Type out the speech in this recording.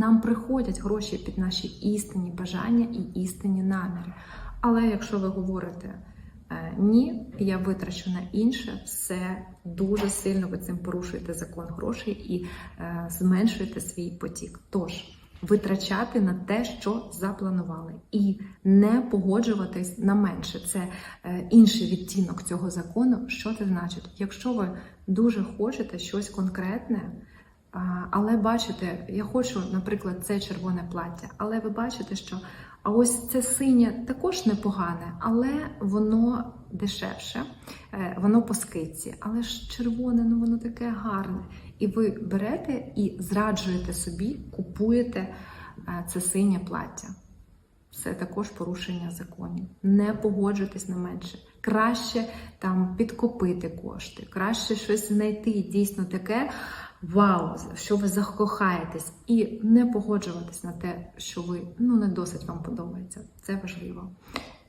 Нам приходять гроші під наші істинні бажання і істинні наміри. Але якщо ви говорите е, ні, я витрачу на інше, все дуже сильно ви цим порушуєте закон грошей і е, зменшуєте свій потік. Тож витрачати на те, що запланували, і не погоджуватись на менше. Це е, інший відтінок цього закону. Що це значить? Якщо ви дуже хочете щось конкретне. Але бачите, я хочу, наприклад, це червоне плаття, але ви бачите, що а ось це синє також непогане, але воно дешевше, е, воно по скидці. Але ж червоне, ну воно таке гарне. І ви берете і зраджуєте собі, купуєте е, це синє плаття. Це також порушення законів. Не погоджуйтесь на менше. Краще там підкопити кошти, краще щось знайти дійсно таке. Вау, що ви закохаєтесь, і не погоджуватись на те, що ви ну не досить вам подобається. Це важливо.